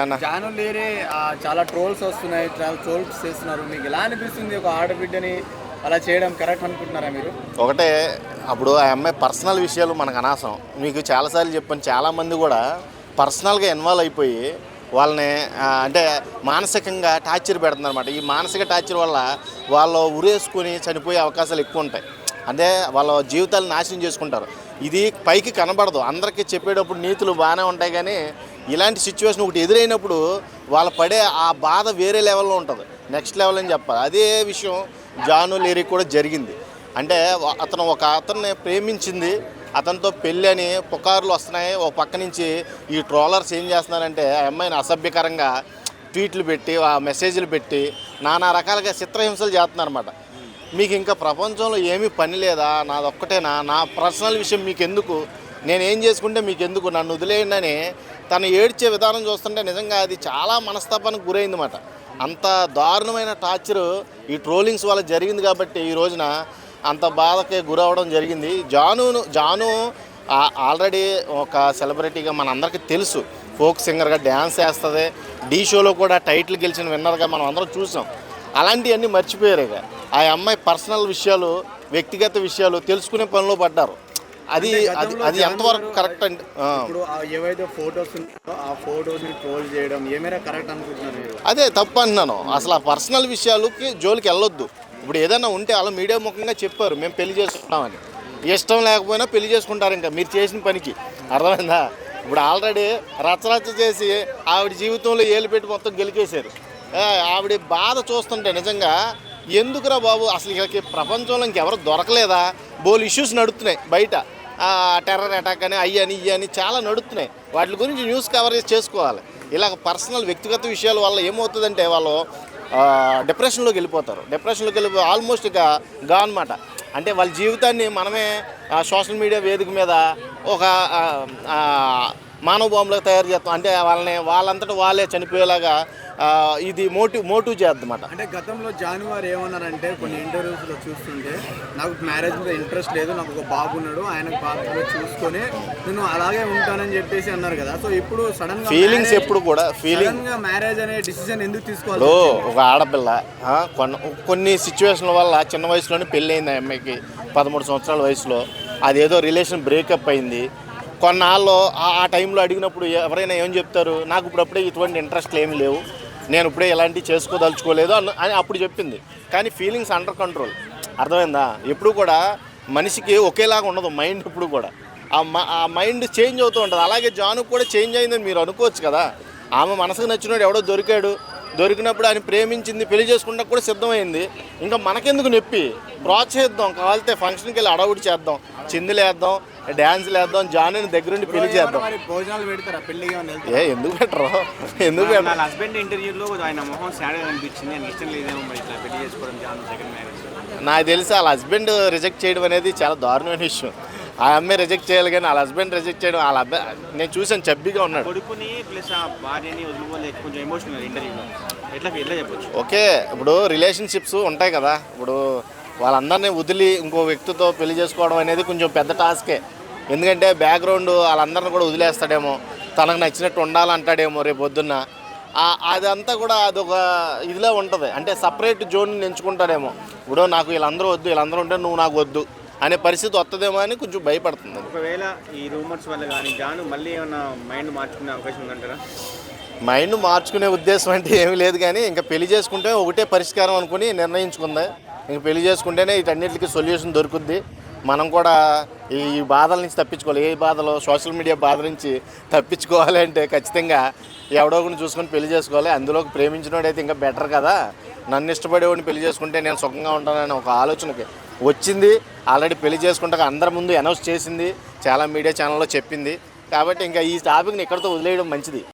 ఆయన జాను లేరే చాలా ట్రోల్స్ వస్తున్నాయి చాలా ట్రోల్స్ చేస్తున్నారు. మీకు ఎలా అనిపిస్తుంది ఒక ఆడబిడ్డని అలా చేయడం? కరెక్ట్ అనుకుంటున్నారా మీరు? ఒకటే అప్పుడు ఆ అమ్మాయి పర్సనల్ విషయాలు మనకు అనవసరం మీకు చాలాసార్లు చెప్పాను చాలామంది కూడా పర్సనల్గా ఇన్వాల్వ్ అయిపోయి వాళ్ళని అంటే మానసికంగా టార్చర్ పెడుతున్నారు అనమాట ఈ మానసిక టార్చర్ వల్ల వాళ్ళు ఉరేసుకొని చనిపోయే అవకాశాలు ఎక్కువ ఉంటాయి. అంటే వాళ్ళ జీవితాలు నాశనం చేసుకుంటారు. ఇది పైకి కనబడదు. అందరికీ చెప్పేటప్పుడు నీతులు బాగానే ఉంటాయి కానీ ఇలాంటి సిచ్యువేషన్ ఒకటి ఎదురైనప్పుడు వాళ్ళు పడే ఆ బాధ వేరే లెవెల్లో ఉంటుంది. నెక్స్ట్ లెవెల్ అని చెప్పాలి. అదే విషయం జాను లేరీ కూడా జరిగింది. అంటే అతను ఒక అతన్ని ప్రేమించింది. అతనితో పెళ్ళి అని పుకార్లు వస్తున్నాయి. ఒక పక్క నుంచి ఈ ట్రోలర్స్ ఏం చేస్తున్నారంటే ఆ అమ్మాయిని అసభ్యకరంగా ట్వీట్లు పెట్టి ఆ మెసేజ్లు పెట్టి నానా రకాలుగా చిత్రహింసలు చేస్తున్నారన్నమాట. మీకు ఇంకా ప్రపంచంలో ఏమీ పని లేదా? నాదొక్కటేనా నా పర్సనల్ విషయం మీకు ఎందుకు నేనేం చేసుకుంటే మీకు ఎందుకు నన్ను వదిలేయండి తను ఏడ్చే విధానం చూస్తుంటే నిజంగా అది చాలా మనస్తాపానికి గురైంది అన్నమాట అంత దారుణమైన టార్చర్ ఈ ట్రోలింగ్స్ వల్ల జరిగింది కాబట్టి ఈ రోజున అంత బాధకి గురవడం జరిగింది. జానును జాను ఆల్రెడీ ఒక సెలబ్రిటీగా మనందరికీ తెలుసు. ఫోక్ సింగర్గా డ్యాన్స్ వేస్తుంది. డీ షోలో కూడా టైటిల్ గెలిచిన విన్నర్గా మనం అందరం చూసాం. అలాంటివన్నీ మర్చిపోయారు ఇక. ఆ అమ్మాయి పర్సనల్ విషయాలు వ్యక్తిగత విషయాలు తెలుసుకునే పనిలో పడ్డారు. అది అది అది ఎంతవరకు కరెక్ట్ ఆ. ఏవైతే ఫొటోస్ ఆ ఫొటోస్ ట్రోల్ చేయడం ఏమైనా కరెక్ట్ అనుకుంటున్నారు అదే తప్పు అంటున్నాను. అసలు ఆ పర్సనల్ విషయాలకి జోలికి వెళ్ళొద్దు. ఇప్పుడు ఏదైనా ఉంటే అలా మీడియా ముఖంగా చెప్పారు మేము పెళ్ళి చేసుకుంటామని. ఇష్టం లేకపోయినా పెళ్ళి చేసుకుంటారు ఇంకా మీరు చేసిన పనికి. అర్థమైందా? ఇప్పుడు ఆల్రెడీ రచ్చరచ్చ చేసి ఆవిడ జీవితంలో ఏలు పెట్టి మొత్తం గెలికేశారు. ఆవిడ బాధ చూస్తుంటే నిజంగా ఎందుకురా బాబు? అసలు ఇక ప్రపంచంలో ఇంకెవరు దొరకలేదా? బోల్ ఇష్యూస్ నడుస్తున్నాయి బయట. టెర్రర్ అటాక్ అని అయ్యి అని ఇయ్యి అని చాలా నడుస్తున్నాయి వాటి గురించి న్యూస్ కవరేజ్ చేసుకోవాలి. ఇలా పర్సనల్ వ్యక్తిగత విషయాల వల్ల ఏమవుతుందంటే వాళ్ళు డిప్రెషన్లోకి వెళ్ళిపోతారు. డిప్రెషన్లోకి వెళ్ళిపో ఆల్మోస్ట్ ఇక గా అనమాట అంటే వాళ్ళ జీవితాన్ని మనమే సోషల్ మీడియా వేదిక మీద ఒక మానవ బాంబులకు తయారు చేస్తాం. అంటే వాళ్ళని వాళ్ళంతటా వాళ్ళే చనిపోయేలాగా ఇది మోటివ్ మోటివ్ చేద్దన్నమాట. అంటే గతంలో జాను వారు ఏమన్నారంటే కొన్ని ఇంటర్వ్యూస్లో చూస్తుంటే నాకు మ్యారేజ్ మీద ఇంట్రెస్ట్ లేదు నాకు ఒక బాబు ఉన్నాడు ఆయన బాబు చూసుకొని నేను అలాగే ఉంటానని చెప్పేసి అన్నారు కదా. సో ఇప్పుడు సడన్ ఫీలింగ్స్ ఎప్పుడు కూడా ఫీలింగ్గా మ్యారేజ్ అనే డిసిజన్ ఎందుకు తీసుకోవాలి ఒక ఆడపిల్ల కొన్ని సిచ్యువేషన్ల వల్ల చిన్న వయసులోనే పెళ్ళి అయింది ఆ అమ్మాయికి పదమూడు సంవత్సరాల వయసులో. అదేదో రిలేషన్ బ్రేకప్ అయింది. కొన్నాళ్ళు ఆ- ఆ టైంలో అడిగినప్పుడు ఎవరైనా ఏం చెప్తారు? నాకు ఇప్పుడు అప్పుడే ఇటువంటి ఇంట్రెస్ట్ ఏమి లేవు. నేను ఇప్పుడే ఎలాంటివి చేసుకోదలుచుకోలేదు అన్న- అని అప్పుడు చెప్పింది. కానీ ఫీలింగ్స్ అండర్ కంట్రోల్ అర్థమైందా? ఎప్పుడు కూడా మనిషికి ఒకేలాగా ఉండదు మైండ్ ఇప్పుడు కూడా. ఆ మ- ఆ మైండ్ చేంజ్ అవుతూ ఉంటుంది. అలాగే జాను కూడా చేంజ్ అయిందని మీరు అనుకోవచ్చు కదా. ఆమె మనసుకు నచ్చినోడు ఎవడో దొరికాడు. దొరికినప్పుడు ఆయన ప్రేమించింది పెళ్ళి చేసుకుంటా కూడా సిద్ధమైంది. ఇంకా మనకెందుకు నొప్పి? ప్రోత్సహిద్దాం. కావాలితే ఫంక్షన్కి వెళ్ళి అడవుడి చేద్దాం. చిందులు వేద్దాం డ్యాన్స్లు వేద్దాం జానుని దగ్గరుండి పెళ్ళి చేద్దాం. భోజనాలు పెడతారా? వెళ్తారా? ఏ ఎందుకు పెట్టరు? ఎందుకు నా పెట్టరు? హస్బెండ్ ఇంటర్వ్యూలో ఆయన మొహం సాడ్ అనిపించింది. నాకు ఇష్టం లేదేమో మరి ఇట్లా పెళ్ళి చేసుకోవడం జాను సెకండ్ మ్యారేజ్ నాకు తెలిసి వాళ్ళ హస్బెండ్ రిజెక్ట్ చేయడం అనేది చాలా దారుణమైన విషయం. ఆ అమ్మాయి రిజెక్ట్ చేయాలి కానీ వాళ్ళ హస్బెండ్ రిజెక్ట్ చేయడం వాళ్ళ అబ్బాయి నేను చూసాను చబ్బీగా ఉన్నాడు. కొడుకుని ప్లస్ ఆ భార్యని వదులుకోలేక కొంచెం ఎమోషనల్ ఇంటర్వ్యూలో ఎట్లా ఎట్లా చెప్పొచ్చు? ఓకే ఇప్పుడు రిలేషన్షిప్స్ ఉంటాయి కదా. ఇప్పుడు వాళ్ళందరినీ వదిలి ఇంకో వ్యక్తితో పెళ్ళి చేసుకోవడం అనేది కొంచెం పెద్ద టాస్కే ఎందుకంటే బ్యాక్గ్రౌండ్ వాళ్ళందరిని కూడా వదిలేస్తాడేమో. తనకు నచ్చినట్టు ఉండాలంటాడేమో రేపు పొద్దున్న. అదంతా కూడా అదొక ఇదిలో ఉంటుంది. అంటే సపరేట్ జోన్ ఎంచుకుంటాడేమో. ఇప్పుడు నాకు వీళ్ళందరూ వద్దు వీళ్ళందరూ ఉంటే నువ్వు నాకు వద్దు అనే పరిస్థితి వస్తుందేమో అని కొంచెం భయపడుతుంది. ఒకవేళ ఈ రూమర్స్ వల్ల కానీ జాను మళ్ళీ ఏమైనా మైండ్ మార్చుకునే అవకాశం ఉందంటారా? మైండ్ మార్చుకునే ఉద్దేశం అంటే ఏమీ లేదు కానీ ఇంకా పెళ్ళి చేసుకుంటే ఒకటే పరిష్కారం అనుకుని నిర్ణయించుకుంది. ఇంక పెళ్ళి చేసుకుంటేనే వీటన్నిటికీ సొల్యూషన్ దొరుకుద్ది. మనం కూడా ఈ బాధల నుంచి తప్పించుకోవాలి. ఏ బాధలో? సోషల్ మీడియా బాధ నుంచి తప్పించుకోవాలి అంటే ఖచ్చితంగా ఎవడో ఒకరిని చూసుకొని పెళ్ళి చేసుకోవాలి. అందులోకి ప్రేమించినోడైతే ఇంకా బెటర్ కదా. నన్ను ఇష్టపడేవాడిని పెళ్ళి చేసుకుంటే నేను సుఖంగా ఉంటానని ఒక ఆలోచనకి వచ్చింది. ఆల్రెడీ పెళ్ళి చేసుకుంటాక అందరి ముందు అనౌన్స్ చేసింది. చాలా మీడియా ఛానల్లో చెప్పింది. కాబట్టి ఇంకా ఈ టాపిక్ని ఇక్కడితో వదిలేయడం మంచిది.